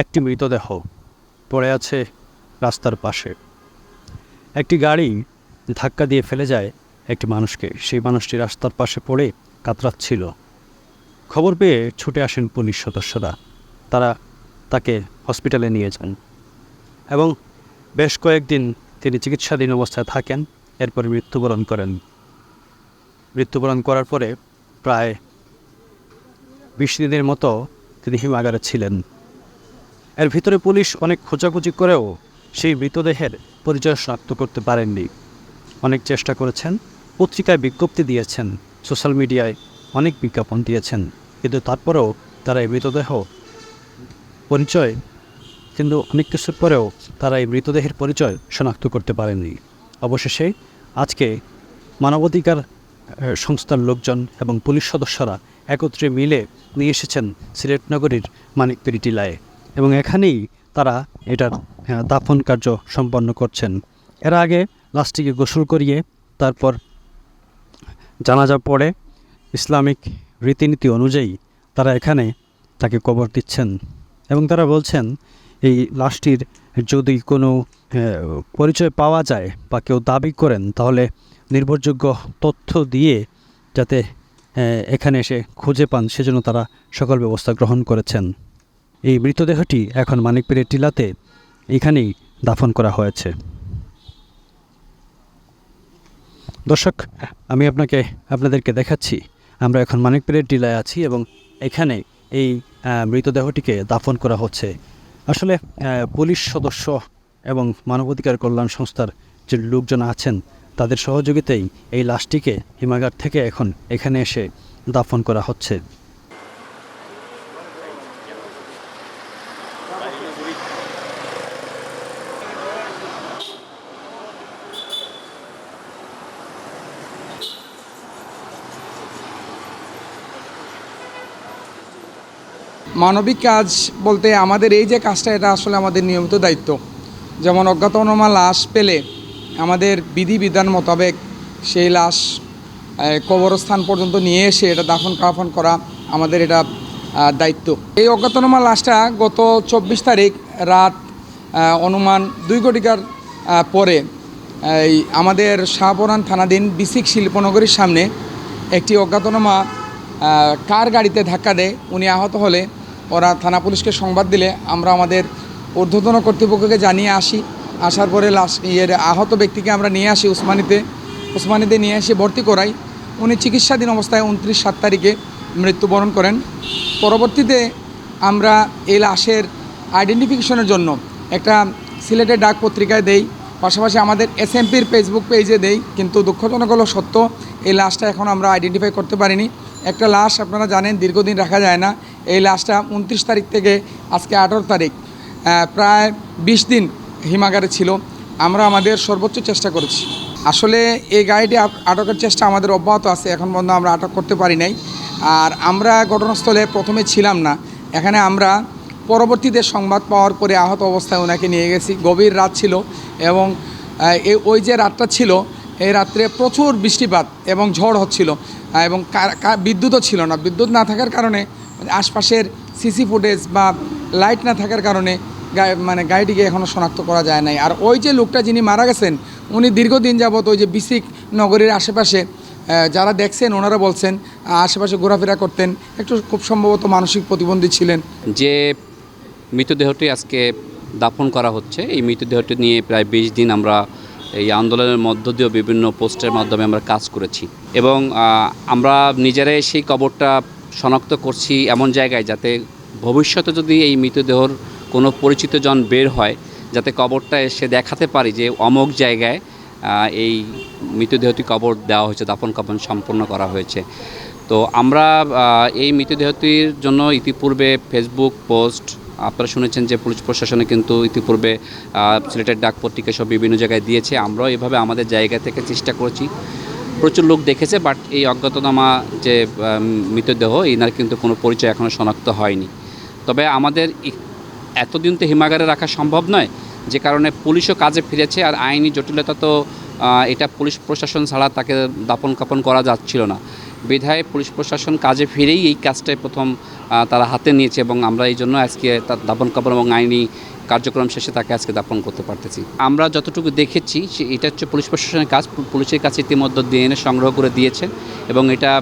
একটি মৃতদেহ পড়ে আছে রাস্তার পাশে। একটি গাড়ি ধাক্কা দিয়ে ফেলে যায় একটি মানুষকে। সেই মানুষটি রাস্তার পাশে পড়ে কাতরাচ্ছিল। খবর পেয়ে ছুটে আসেন পুলিশ সদস্যরা। তারা তাকে হসপিটালে নিয়ে যান এবং বেশ কয়েকদিন তিনি চিকিৎসাধীন অবস্থায় থাকেন। এরপরে মৃত্যুবরণ করেন। মৃত্যুবরণ করার পরে প্রায় বিশ দিনের মতো তিনি হিমাগারে ছিলেন। এর ভিতরে পুলিশ অনেক খোঁজাখুঁজি করেও সেই মৃতদেহের পরিচয় শনাক্ত করতে পারেননি। অনেক চেষ্টা করেছেন, পত্রিকায় বিজ্ঞপ্তি দিয়েছেন, সোশ্যাল মিডিয়ায় অনেক বিজ্ঞাপন দিয়েছেন, কিন্তু তারপরেও তারা এই মৃতদেহ পরিচয় কিন্তু অনেক কিছুর পরেও তারা এই মৃতদেহের পরিচয় শনাক্ত করতে পারেননি। অবশেষে আজকে মানবাধিকার সংস্থার লোকজন এবং পুলিশ সদস্যরা একত্রে মিলে নিয়ে এসেছেন সিলেট নগরীর মানিকপিড়ি টিলায়। এবং এখানেই তারা এটার দাফন কার্য সম্পন্ন করছেন। এর আগে লাশটিকে গোসল করিয়ে তারপর জানাজা পড়ে ইসলামিক রীতিনীতি অনুযায়ী তারা এখানে তাকে কবর দিচ্ছেন এবং তারা বলছেন, এই লাশটির যদি কোনো পরিচয় পাওয়া যায় বা কেউ দাবি করেন, তাহলে নির্ভরযোগ্য তথ্য দিয়ে যাতে এখানে এসে খুঁজে পান, সেজন্য তারা সকল ব্যবস্থা গ্রহণ করেছেন। এই মৃতদেহটি এখন মানিকপীরের টিলাতে, এখানেই দাফন করা হয়েছে। দর্শক, আমি আপনাকে, আপনাদেরকে দেখাচ্ছি, আমরা এখন মানিকপীরের টিলায় আছি এবং এখানে এই মৃতদেহটিকে দাফন করা হচ্ছে। আসলে পুলিশ সদস্য এবং মানবাধিকার কল্যাণ সংস্থার যে লোকজন আছেন, তাদের সহযোগিতায় এই লাশটিকে হিমাগার থেকে এখন এখানে এসে দাফন করা হচ্ছে। মানবিক কাজ বলতে আমাদের এই যে কাজটা, এটা আসলে আমাদের নিয়মিত দায়িত্ব। যেমন অজ্ঞাতনামা লাশ পেলে আমাদের বিধিবিধান মোতাবেক সেই লাশ কবরস্থান পর্যন্ত নিয়ে এসে এটা দাফন কাফন করা আমাদের এটা দায়িত্ব। এই অজ্ঞাতনামা লাশটা গত চব্বিশ তারিখ রাত অনুমান দুই কোটিকার পরে এই আমাদের শাহপরান থানাধীন বিসিক শিল্পনগরীর সামনে একটি অজ্ঞাতনামা কার গাড়িতে ধাক্কা দেয়, উনি আহত হলে ওরা থানা পুলিশকে সংবাদ দিলে আমরা আমাদের ঊর্ধ্বতন কর্তৃপক্ষকে জানিয়ে আসি। আসার পরে লাশ ইয়ের আহত ব্যক্তিকে আমরা নিয়ে আসি উসমানিতে। উসমানিতে নিয়ে এসে ভর্তি করাই। উনি চিকিৎসাধীন অবস্থায় উনত্রিশ সাত তারিখে মৃত্যুবরণ করেন। পরবর্তীতে আমরা এই লাশের আইডেন্টিফিকেশনের জন্য একটা সিলেটের ডাক পত্রিকায় দেই। পাশাপাশি আমাদের এসএমপির ফেসবুক পেজে দেই। কিন্তু দুঃখজনক হলো সত্য, এই লাশটা এখন আমরা আইডেন্টিফাই করতে পারিনি। একটা লাশ আপনারা জানেন, দীর্ঘদিন রাখা যায় না। এই লাশটা উনত্রিশ তারিখ থেকে আজকে আঠারো তারিখ প্রায় বিশ দিন হিমাগারে ছিল। আমরা আমাদের সর্বোচ্চ চেষ্টা করেছি। আসলে এই গাড়িটি আট- আটকের চেষ্টা আমাদের অব্যাহত আছে, এখন পর্যন্ত আমরা আটক করতে পারি নাই। আর আমরা ঘটনাস্থলে প্রথমে ছিলাম না। এখানে আমরা পরবর্তীতে সংবাদ পাওয়ার পরে আহত অবস্থায় ওনাকে নিয়ে গেছি। গভীর রাত ছিল এবং ওই যে রাতটা ছিল এই রাত্রে প্রচুর বৃষ্টিপাত এবং ঝড় হচ্ছিল এবং বিদ্যুৎও ছিল না। বিদ্যুৎ না থাকার কারণে আশপাশের সিসি ফুটেজ বা লাইট না থাকার কারণে মানে গাড়িটিকে এখনও শনাক্ত করা যায় নাই। আর ওই যে লোকটা যিনি মারা গেছেন, উনি দীর্ঘদিন যাবত ওই যে বিসিক নগরীর আশেপাশে যারা দেখছেন ওনারা বলছেন আশেপাশে ঘোরাফেরা করতেন, একটু খুব সম্ভবত মানসিক প্রতিবন্ধী ছিলেন। যে মৃতদেহটি আজকে দাফন করা হচ্ছে, এই মৃতদেহটি নিয়ে প্রায় বিশ দিন আমরা এই আন্দোলনের মধ্য দিয়েও বিভিন্ন পোস্টের মাধ্যমে আমরা কাজ করেছি। এবং আমরা নিজেরাই সেই কবরটা শনাক্ত করছি এমন জায়গায় যাতে ভবিষ্যতে যদি এই মৃতদেহর কোনো পরিচিত জন বের হয়, যাতে কবরটা এসে দেখাতে পারি যে অমুক জায়গায় এই মৃতদেহটি কবর দেওয়া হয়েছে, দাফন কাফন সম্পন্ন করা হয়েছে। তো আমরা এই মৃতদেহটির জন্য ইতিপূর্বে ফেসবুক পোস্ট আপনারা শুনেছেন যে পুলিশ প্রশাসনে কিন্তু ইতিপূর্বে সিলেটের ডাক পত্রিকা সব বিভিন্ন জায়গায় দিয়েছে। আমরাও এভাবে আমাদের জায়গা থেকে চেষ্টা করেছি। প্রচুর লোক দেখেছে, বাট এই অজ্ঞাতনামা যে মৃতদেহ, এনার কিন্তু কোনো পরিচয় এখনও শনাক্ত হয়নি। তবে আমাদের এতদিন তো হিমাগারে রাখা সম্ভব নয়, যে কারণে পুলিশও কাজে ফিরেছে আর আইনি জটিলতা তো এটা পুলিশ প্রশাসন ছাড়া তাকে দাপন কাপন করা যাচ্ছিল না। বিধায় পুলিশ প্রশাসন কাজে ফিরেই এই কাজটাই প্রথম তারা হাতে নিয়েছে এবং আমরা এই জন্য আজকে তার দাপন কাপন এবং আইনি কার্যক্রম শেষে তাকে আজকে দাপন করতে পারতেছি। আমরা যতটুকু দেখেছি এটা হচ্ছে পুলিশ প্রশাসনের কাজ। পুলিশের কাছে ইতিমধ্যে ডিএনএ সংগ্রহ করে দিয়েছে এবং এটা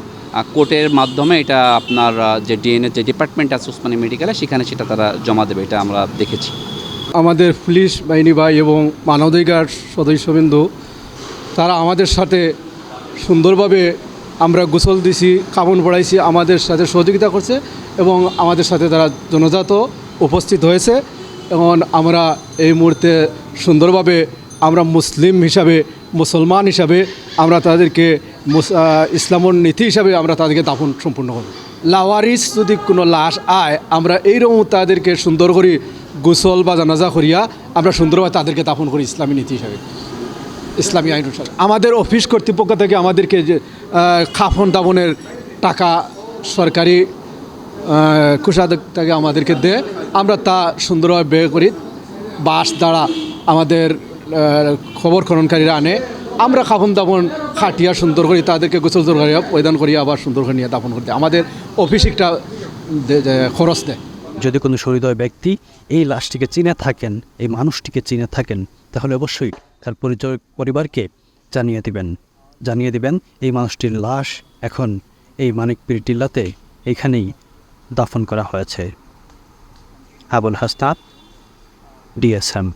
কোর্টের মাধ্যমে এটা আপনার যে ডিএনএ, যে ডিপার্টমেন্ট আছে উসমানী মেডিকেলে, সেখানে সেটা তারা জমা দেবে, এটা আমরা দেখেছি। আমাদের পুলিশ বাহিনী ভাই এবং মানবাধিকার সদস্যবৃন্দ তারা আমাদের সাথে সুন্দরভাবে আমরা গোসল দিছি কামন পড়াইছি আমাদের সাথে সহযোগিতা করছে এবং আমাদের সাথে তারা জনজাত উপস্থিত হয়েছে। এবং আমরা এই মুহূর্তে সুন্দরভাবে আমরা মুসলিম হিসাবে, মুসলমান হিসাবে আমরা তাদেরকে ইসলামর নীতি হিসাবে আমরা তাদেরকে দাফন সম্পূর্ণ করব। লাওয়ারিস যদি কোনো লাশ আয়, আমরা এইরকম তাদেরকে সুন্দর করে গোসল বা জানাজা করিয়া আমরা সুন্দরভাবে তাদেরকে দাফন করি ইসলামী নীতি হিসাবে। ইসলামী আইন অনুসারে। আমাদের অফিস কর্তৃপক্ষ থেকে আমাদেরকে যে খাফন দাফনের টাকা সরকারি কোষাধ্যক্ষ থেকে আমাদেরকে দেয়। আমরা তা সুন্দরভাবে ব্যয় করি। বাস দ্বারা আমাদের খবর খননকারীরা আনে। আমরা খাফন দাফন খাটিয়া সুন্দর করি, তাদেরকে গোসল করিয়া পরিধান করিয়া আবার সুন্দর করে নিয়ে দাফন করতে আমাদের অফিস একটা খরচ দেয়। যদি কোনো সহৃদয় ব্যক্তি এই লাশটিকে চিনে থাকেন, এই মানুষটিকে চিনে থাকেন, তাহলে অবশ্যই তার পরিচয় পরিবারকে জানিয়ে দিবেন। জানিয়ে দিবেন, এই মানুষটির লাশ এখন এই মানিকপীর টিল্লাতে এখানেই দাফন করা হয়েছে। আবুল হাসনাত ডিএসএম।